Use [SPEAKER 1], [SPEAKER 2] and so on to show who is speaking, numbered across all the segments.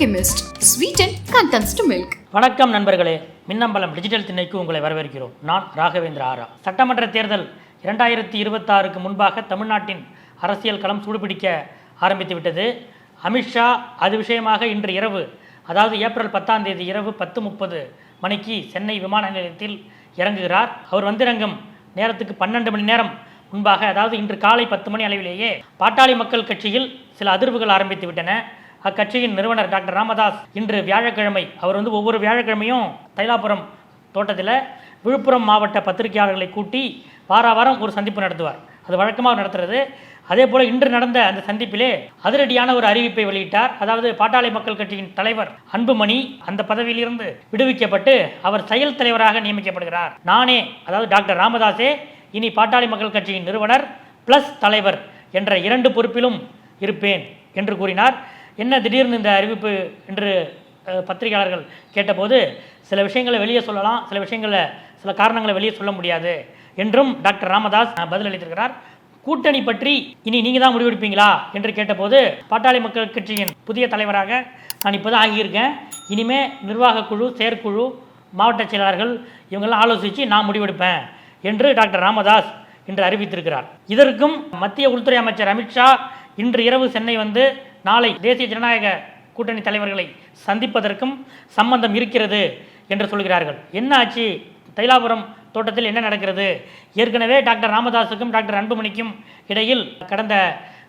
[SPEAKER 1] Alchemist. Sweeten contents milk.
[SPEAKER 2] வணக்கம் நண்பர்களே. Minnambalam digital திணைக்கு உங்களை வரவேற்கிறோம். நான் ராகவேந்திர ஆரா. சட்டமன்ற தேர்தல் இரண்டாயிரத்தி இருபத்தாறுக்கு முன்பாக தமிழ்நாட்டின் அரசியல் களம் சூடுபிடிக்க ஆரம்பித்து விட்டது. அமித்ஷா அது விஷயமாக இன்று இரவு அதாவது ஏப்ரல் பத்தாம் தேதி இரவு பத்து முப்பது மணிக்கு சென்னை விமான நிலையத்தில் இறங்குகிறார். அவர் வந்திறங்கும் நேரத்துக்கு பன்னெண்டு மணி நேரம் முன்பாக அதாவது இன்று காலை பத்து மணி அளவிலேயே பாட்டாளி மக்கள் கட்சியில் சில அதிர்வுகள் ஆரம்பித்து விட்டன. அக்கட்சியின் நிறுவனர் டாக்டர் ராமதாஸ் இன்று வியாழக்கிழமை அவர் வந்து ஒவ்வொரு வியாழக்கிழமையும் தைலாபுரம் தோட்டத்தில் விழுப்புரம் மாவட்ட பத்திரிகையாளர்களை கூட்டி வார வாரம் ஒரு சந்திப்பு நடத்துவார். அது வழக்கமாக நடத்துறது. அதே போல் இன்று நடந்த அந்த சந்திப்பிலே அதிரடியான ஒரு அறிவிப்பை வெளியிட்டார். அதாவது பாட்டாளி மக்கள் கட்சியின் தலைவர் அன்புமணி அந்த பதவியிலிருந்து விடுவிக்கப்பட்டு அவர் செயல் தலைவராக நியமிக்கப்படுகிறார். நானே அதாவது டாக்டர் ராமதாஸே இனி பாட்டாளி மக்கள் கட்சியின் நிறுவனர் பிளஸ் தலைவர் என்ற இரண்டு பொறுப்பிலும் இருப்பேன் என்று கூறினார். என்ன திடீர்னு இந்த அறிவிப்பு என்று பத்திரிகையாளர்கள் கேட்டபோது சில விஷயங்களை வெளியே சொல்லலாம் சில விஷயங்களை சில காரணங்களை வெளியே சொல்ல முடியாது என்றும் டாக்டர் ராமதாஸ் பதிலளித்திருக்கிறார். கூட்டணி பற்றி இனி நீங்கள் தான் முடிவெடுப்பீங்களா என்று கேட்டபோது பாட்டாளி மக்கள் கட்சியின் புதிய தலைவராக நான் இப்போ தான் ஆகியிருக்கேன். இனிமே நிர்வாக குழு செயற்குழு மாவட்ட செயலாளர்கள் இவங்கெல்லாம் ஆலோசித்து நான் முடிவெடுப்பேன் என்று டாக்டர் ராமதாஸ் இன்று அறிவித்திருக்கிறார். இதற்கும் மத்திய உள்துறை அமைச்சர் அமித்ஷா இன்று இரவு சென்னை வந்து நாளை தேசிய ஜனநாயக கூட்டணி தலைவர்களை சந்திப்பதற்கும் சம்பந்தம் இருக்கிறது என்று சொல்கிறார்கள். என்ன ஆச்சு? தைலாபுரம் தோட்டத்தில் என்ன நடக்கிறது? ஏற்கனவே டாக்டர் ராமதாஸுக்கும் டாக்டர் அன்புமணிக்கும் இடையில் கடந்த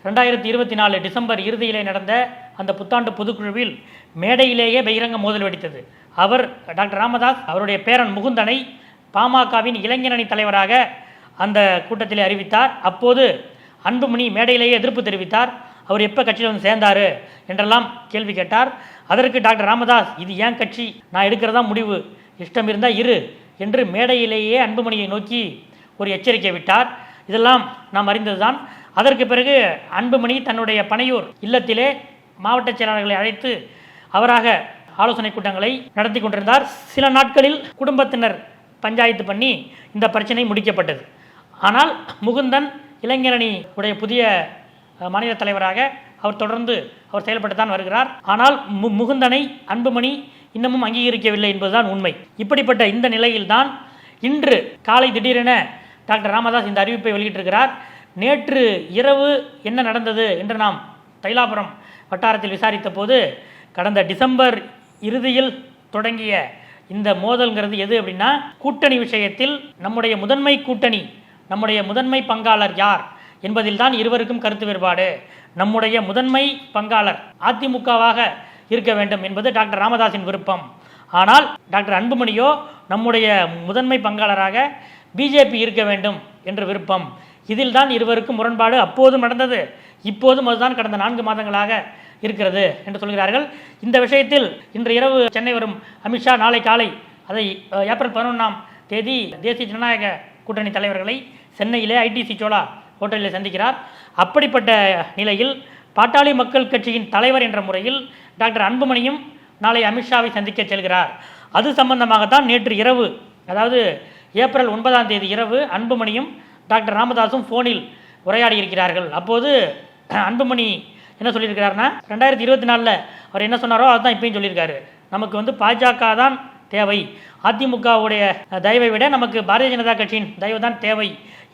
[SPEAKER 2] ரெண்டாயிரத்தி இருபத்தி நாலு டிசம்பர் இறுதியிலே நடந்த அந்த புத்தாண்டு பொதுக்குழுவில் மேடையிலேயே பகிரங்க மோதல் வெடித்தது. அவர் டாக்டர் ராமதாஸ் அவருடைய பேரன் முகுந்தனை பாமகவின் இளைஞரணி தலைவராக அந்த கூட்டத்தில் அறிவித்தார். அப்போது அன்புமணி மேடையிலேயே எதிர்ப்பு தெரிவித்தார். அவர் எப்போ கட்சியில் வந்து சேர்ந்தார் என்றெல்லாம் கேள்வி கேட்டார். அதற்கு டாக்டர் ராமதாஸ் இது ஏன் கட்சி? நான் எடுக்கிறதா முடிவு. இஷ்டம் இருந்தால் இரு என்று மேடையிலேயே அன்புமணியை நோக்கி ஒரு எச்சரிக்கை விட்டார். இதெல்லாம் நாம் அறிந்ததுதான். அதற்கு பிறகு அன்புமணி தன்னுடைய பனையூர் இல்லத்திலே மாவட்ட செயலாளர்களை அழைத்து அவராக ஆலோசனை கூட்டங்களை நடத்தி கொண்டிருந்தார். சில நாட்களில் குடும்பத்தினர் பஞ்சாயத்து பண்ணி இந்த பிரச்சனை முடிக்கப்பட்டது. ஆனால் முகுந்தன் இளைஞரணி உடைய புதிய மாநில தலைவராக அவர் தொடர்ந்து அவர் செயல்பட்டு தான் வருகிறார். ஆனால் மு முகுந்தனை அன்புமணி இன்னமும் அங்கீகரிக்கவில்லை என்பதுதான் உண்மை. இப்படிப்பட்ட இந்த நிலையில்தான் இன்று காலை திடீரென டாக்டர் ராமதாஸ் இந்த அறிவிப்பை வெளியிட்டிருக்கிறார். நேற்று இரவு என்ன நடந்தது என்று நாம் தைலாபுரம் வட்டாரத்தில் விசாரித்த போது கடந்த டிசம்பர் இறுதியில் தொடங்கிய இந்த மோதல்ங்கிறது எது அப்படின்னா கூட்டணி விஷயத்தில் நம்முடைய முதன்மை கூட்டணி நம்முடைய முதன்மை பங்காளர் யார்? என்பதில் தான் இருவருக்கும் கருத்து வேறுபாடு. நம்முடைய முதன்மை பங்காளர் அதிமுகவாக இருக்க வேண்டும் என்பது டாக்டர் ராமதாஸின் விருப்பம். ஆனால் டாக்டர் அன்புமணியோ நம்முடைய முதன்மை பங்காளராக பிஜேபி இருக்க வேண்டும் என்ற விருப்பம். இதில் தான் இருவருக்கும் முரண்பாடு அப்போதும் நடந்தது. இப்போதும் அதுதான் கடந்த நான்கு மாதங்களாக இருக்கிறது என்று சொல்கிறார்கள். இந்த விஷயத்தில் இன்று இரவு சென்னை வரும் அமித்ஷா நாளை காலை அதை ஏப்ரல் பதினொன்றாம் தேதி தேசிய ஜனநாயக கூட்டணி தலைவர்களை சென்னையிலே ஐடிசி சோழா ஹோட்டலில் சந்திக்கிறார். அப்படிப்பட்ட நிலையில் பாட்டாளி மக்கள் கட்சியின் தலைவர் என்ற முறையில் டாக்டர் அன்புமணியும் நாளை அமித்ஷாவை சந்திக்க செல்கிறார். அது சம்பந்தமாகத்தான் நேற்று இரவு அதாவது ஏப்ரல் ஒன்பதாம் தேதி இரவு அன்புமணியும் டாக்டர் ராமதாஸும் ஃபோனில் உரையாடி இருக்கிறார்கள் அப்போது அன்புமணி என்ன சொல்லியிருக்கிறாருன்னா ரெண்டாயிரத்தி இருபத்தி நாலில் அவர் என்ன சொன்னாரோ அதுதான் இப்பயும் சொல்லியிருக்காரு. நமக்கு வந்து பாஜக தான் தேவை. அதிமுகவுடைய தயவை விட நமக்கு பாரதிய ஜனதா கட்சியின் தயவு தான் தேவை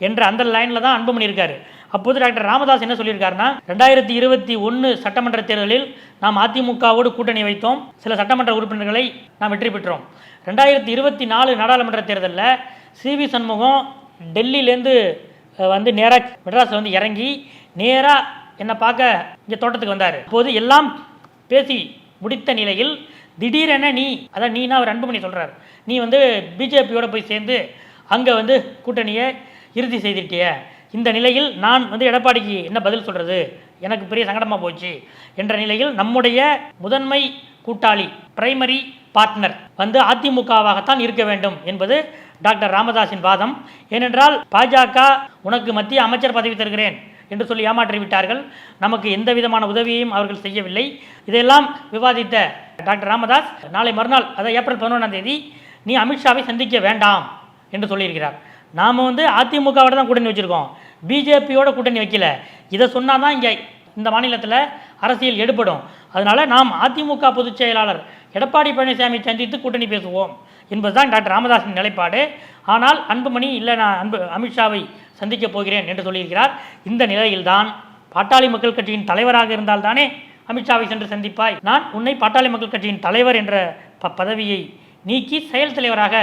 [SPEAKER 2] என்ற அந்த லைனில் தான் அன்புமணி இருக்காரு. அப்போது டாக்டர் ராமதாஸ் என்ன சொல்லியிருக்காருன்னா ரெண்டாயிரத்தி இருபத்தி ஒன்று சட்டமன்ற தேர்தலில் நாம் அதிமுகவோடு கூட்டணி வைத்தோம். சில சட்டமன்ற உறுப்பினர்களை நாம் வெற்றி பெற்றோம். ரெண்டாயிரத்தி இருபத்தி நாலு நாடாளுமன்ற தேர்தலில் சி வி சண்முகம் டெல்லியிலேருந்து வந்து நேராக மெட்ராஸ் வந்து இறங்கி நேராக என்னை பார்க்க இங்கே தோட்டத்துக்கு வந்தார். அப்போது எல்லாம் பேசி முடித்த நிலையில் திடீரென நீ அதான் நீனா அவர் அன்புமணி சொல்கிறார் நீ வந்து பிஜேபியோடு போய் சேர்ந்து அங்கே வந்து கூட்டணியை இறுதி செய்திருக்கிய இந்த நிலையில் நான் வந்து எடப்பாடிக்கு என்ன பதில் சொல்கிறது எனக்கு பெரிய சங்கடமாக போச்சு. என்ற நிலையில் நம்முடைய முதன்மை கூட்டாளி பிரைமரி பார்ட்னர் வந்து அதிமுகவாகத்தான் இருக்க வேண்டும் என்பது டாக்டர் ராமதாஸின் வாதம். ஏனென்றால் பாஜக உனக்கு மத்திய அமைச்சர் பதவி தருகிறேன். என்று சொல்லி ஏமாற்றி விட்டார்கள். நமக்கு எந்த விதமான உதவியையும் அவர்கள் செய்யவில்லை. இதையெல்லாம் விவாதித்த டாக்டர் ராமதாஸ் நாளை மறுநாள் அதாவது ஏப்ரல் பதினொன்றாம் தேதி நீ அமித்ஷாவை சந்திக்க வேண்டாம் என்று சொல்லியிருக்கிறார். நாம் வந்து அதிமுகவோட தான் கூட்டணி வச்சுருக்கோம். பிஜேபியோட கூட்டணி வைக்கல. இதை சொன்னால் தான் இங்கே இந்த மாநிலத்தில் அரசியல் எடுபடும். அதனால நாம் அதிமுக பொதுச் செயலாளர் எடப்பாடி பழனிசாமி சந்தித்து கூட்டணி பேசுவோம் என்பதுதான் டாக்டர் ராமதாஸின் நிலைப்பாடு. ஆனால் அன்புமணி இல்லை நான் அன்பு அமித்ஷாவை சந்திக்கப் போகிறேன் என்று சொல்லியிருக்கிறார். இந்த நிலையில்தான் பாட்டாளி மக்கள் கட்சியின் தலைவராக இருந்தால் தானே அமித்ஷாவை சென்று சந்திப்பாய். நான் உன்னை பாட்டாளி மக்கள் கட்சியின் தலைவர் என்ற ப பதவியை நீக்கி செயல் தலைவராக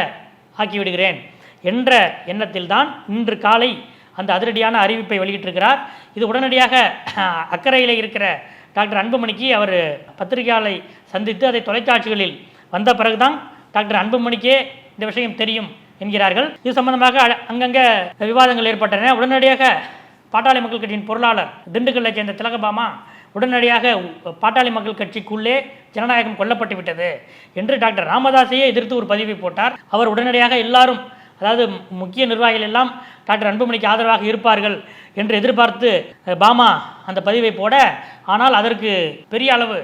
[SPEAKER 2] ஆக்கிவிடுகிறேன் என்ற எண்ணத்தில்தான் இன்று காலை அந்த அதிரடியான அறிவிப்பை வெளியிட்டிருக்கிறார். இது உடனடியாக அக்கறையில் இருக்கிற டாக்டர் அன்புமணிக்கு அவர் பத்திரிகையாளரை சந்தித்து அதை தொலைக்காட்சிகளில் வந்த பிறகுதான் டாக்டர் அன்புமணிக்கே இந்த விஷயம் தெரியும். என்கிறார்கள். இது சம்பந்தமாக அ- அங்கங்கே விவாதங்கள் ஏற்பட்டன. உடனடியாக பாட்டாளி மக்கள் கட்சியின் பொருளாளர் திண்டுக்கல்லை சேர்ந்த திலகபாமா உடனடியாக பாட்டாளி மக்கள் கட்சிக்குள்ளே ஜனநாயகம் கொல்லப்பட்டு விட்டது என்று டாக்டர் ராமதாஸையே எதிர்த்து ஒரு பதிவை போட்டார். அவர் உடனடியாக எல்லாரும் அதாவது முக்கிய நிர்வாகிகள் எல்லாம் டாக்டர் அன்புமணிக்கு ஆதரவாக இருப்பார்கள் என்று எதிர்பார்த்து பாமா அந்த பதிவை போட ஆனால் அதற்கு பெரிய அளவு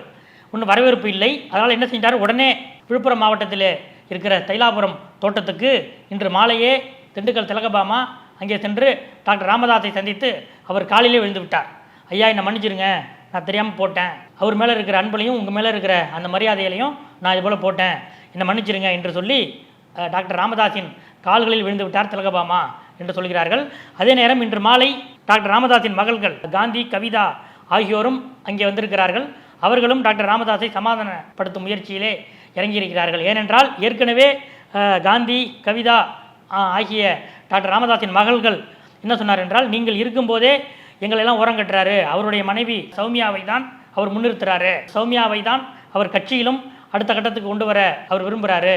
[SPEAKER 2] ஒன்றும் வரவேற்பு இல்லை. அதனால் என்ன செஞ்சார்? உடனே விழுப்புரம் மாவட்டத்திலே இருக்கிற தைலாபுரம் தோட்டத்துக்கு இன்று மாலையே திண்டுக்கல் திலகபாமா அங்கே சென்று டாக்டர் ராமதாஸை சந்தித்து அவர் காலிலே விழுந்து விட்டார் ஐயா என்னை மன்னிச்சிருங்க. நான் தெரியாமல் போட்டேன். அவர் மேலே இருக்கிற அன்புலையும் உங்கள் மேலே இருக்கிற அந்த மரியாதையிலையும் நான் இது போல் போட்டேன். என்னை மன்னிச்சிருங்க என்று சொல்லி டாக்டர் ராமதாஸின் கால்களில் விழுந்து விட்டார் திலகபாமா என்று சொல்கிறார்கள். அதே நேரம் இன்று மாலை டாக்டர் ராமதாஸின் மகள்கள் காந்தி கவிதா ஆகியோரும் அங்கே வந்திருக்கிறார்கள். அவர்களும் டாக்டர் ராமதாஸை சமாதானப்படுத்தும் முயற்சியிலே இறங்கியிருக்கிறார்கள். ஏனென்றால் ஏற்கனவே காந்தி கவிதா ஆகிய டாக்டர் ராமதாஸின் மகள்கள் என்ன சொன்னார் என்றால் நீங்கள் இருக்கும்போதே எங்களெல்லாம் உரம் கட்டுறாரு. அவருடைய மனைவி சௌமியாவை தான் அவர் முன்னிறுத்துறாரு. சௌமியாவை தான் அவர் கட்சியிலும் அடுத்த கட்டத்துக்கு கொண்டு வர அவர் விரும்புகிறாரு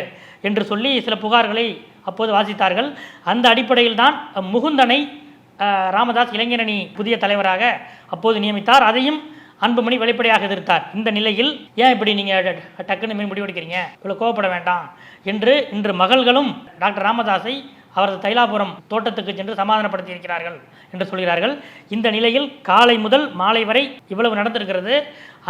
[SPEAKER 2] என்று சொல்லி சில புகார்களை அப்போது வாசித்தார்கள். அந்த அடிப்படையில் தான் முகுந்தனை ராமதாஸ் இளைஞரணி புதிய தலைவராக அப்போது நியமித்தார். அதையும் அன்புமணி வெளிப்படையாக எதிர்த்தார். இந்த நிலையில் ஏன் இப்படி நீங்கள் டக்குன்னு மீன் முடிவெடுக்கிறீங்க இவ்வளோ கோவப்பட வேண்டாம் என்று இன்று மகள்களும் டாக்டர் ராமதாஸை அவரது தைலாபுரம் தோட்டத்துக்கு சென்று சமாதானப்படுத்தி இருக்கிறார்கள் என்று சொல்கிறார்கள். இந்த நிலையில் காலை முதல் மாலை வரை இவ்வளவு நடந்திருக்கிறது.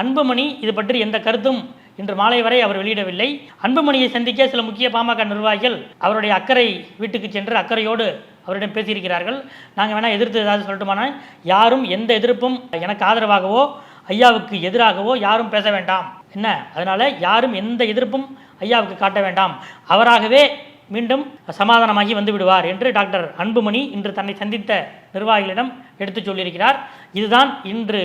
[SPEAKER 2] அன்புமணி இது பற்றி எந்த கருத்தும் இன்று மாலை வரை அவர் வெளியிடவில்லை. அன்புமணியை சந்திக்க சில முக்கிய பாமக நிர்வாகிகள் அவருடைய அக்கறை வீட்டுக்கு சென்று அக்கறையோடு அவரிடம் பேசியிருக்கிறார்கள். நாங்கள் வேணால் எதிர்த்து ஏதாவது சொல்லட்டுமானால் யாரும் எந்த எதிர்ப்பும் எனக்கு ஆதரவாகவோ ஐயாவுக்கு எதிராகவோ யாரும் பேச வேண்டாம். என்ன? அதனால் யாரும் எந்த எதிர்ப்பும் ஐயாவுக்கு காட்ட வேண்டாம். அவராகவே மீண்டும் சமாதானமாகி வந்து விடுவார் என்று டாக்டர் அன்புமணி இன்று தன்னை சந்தித்த நிர்வாகிகளிடம் எடுத்துச் சொல்லியிருக்கிறார். இதுதான் இன்று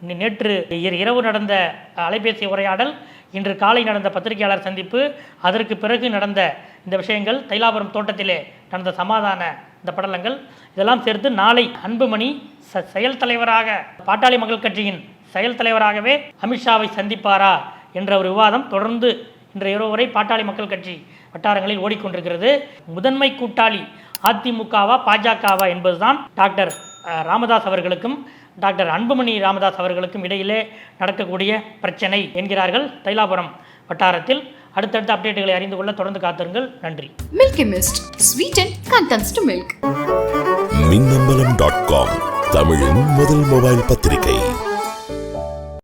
[SPEAKER 2] நேற்று இரவு நடந்த அலைபேசி உரையாடல் இன்று காலை நடந்த பத்திரிகையாளர் சந்திப்பு அதற்கு பிறகு நடந்த இந்த விஷயங்கள் தைலாபுரம் தோட்டத்திலே நடந்த சமாதான இந்த படலங்கள் இதெல்லாம் சேர்த்து நாளை அன்புமணி ச- செயல் தலைவராக பாட்டாளி மக்கள் கட்சியின் செயல் தலைவராகவே அமித்ஷாவை சந்திப்பாரா என்ற ஒரு விவாதம் தொடர்ந்து இன்று இரவு வரை பாட்டாளி மக்கள் கட்சி வட்டாரங்களில் ஓடிக்கொண்டிருக்கிறது முதன்மை கூட்டாளி அதிமுகவா பாஜகவா என்பதுதான் டாக்டர் ராமதாஸ் அவர்களுக்கும் டாக்டர் அன்புமணி ராமதாஸ் அவர்களுக்கும் இடையிலே நடக்கக்கூடிய பிரச்சனை என்கிறார்கள் தைலாபுரம் வட்டாரத்தில் அடுத்தடுத்த அப்டேட்டுகளை அறிந்து கொள்ள தொடர்ந்து காத்திருங்கள் நன்றி
[SPEAKER 1] Milky Mist. Sweeten contents to milk.
[SPEAKER 3] Minnambalam dot com தமிழின் முதல் மொபைல் பத்திரிகை